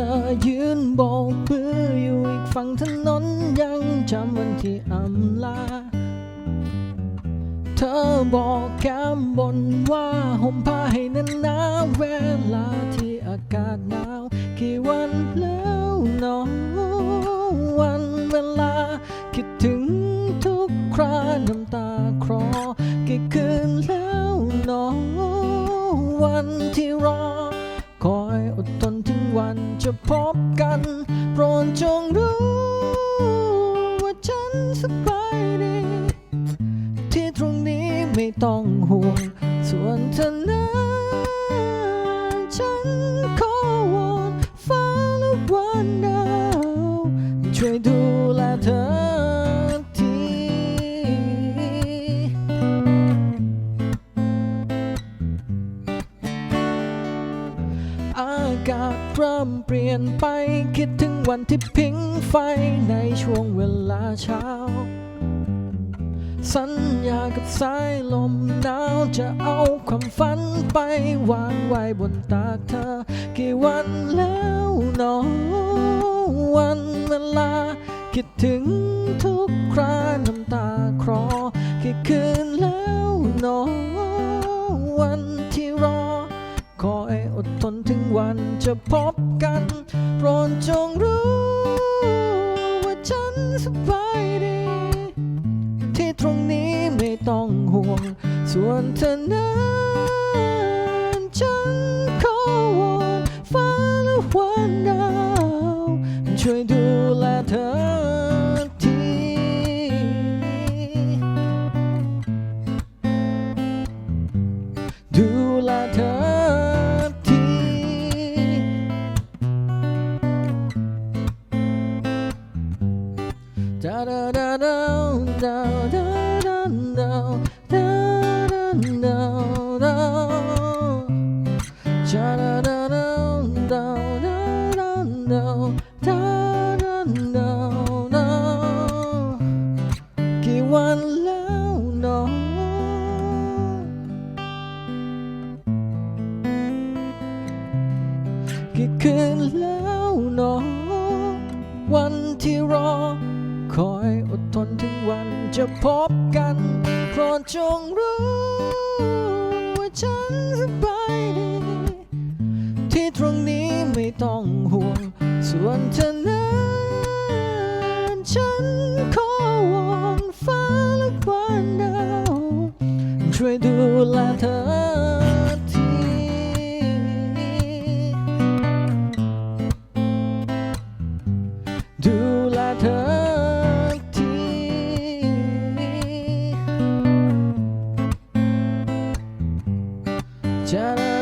ธอยืนโบกมืออยู่อีกฝั่งถนนยังจำวันที่อำลา เธอบอกแก้มบนว่าห่มผ้าให้นานนาเวลาที่อากาศหนาว กี่วันแล้วเนอวันเวลา คิดถึงทุกคราน้ำตาคลอกี่คืนแล้วเนอวันที่รอ จะพบกัน โปรดจงรู้ ว่าฉันสบายดี ที่ตรงนี้ไม่ต้องห่วง ส่วนเธอนั้นากาศเริ่มเปลี่ยนไปคิดถึงวันที่พิงไฟในช่วงเวลาเช้า สัญญากับสายลมหนาวจะเอาความฝันไปวางไว้บนตาเธอ กี่วันแล้วเนอวันเวลา คิดถึงทุกคราน้ำ นถึงวันจะพบกัน โปรดจงรู้ ว่าฉันสบายดี ที่ตรงนี้ไม่ต้องห่วง ส่วนเธอนั้น Da da da da da da da da da da da da Cha da da da da da da da da da da da กี่วันแล้วเนอกี่คืนแล้วเนอวันที่รอ คอยอดทนถึงวันจะพบกันโปรดจงรู้ว่าฉันสบายดี ที่ตรงนี้ไม่ต้องห่วง ส่วนเธอนั้นฉันขอวอนฟ้าและวันดาวช่วยดูแลเธอทีดู Jana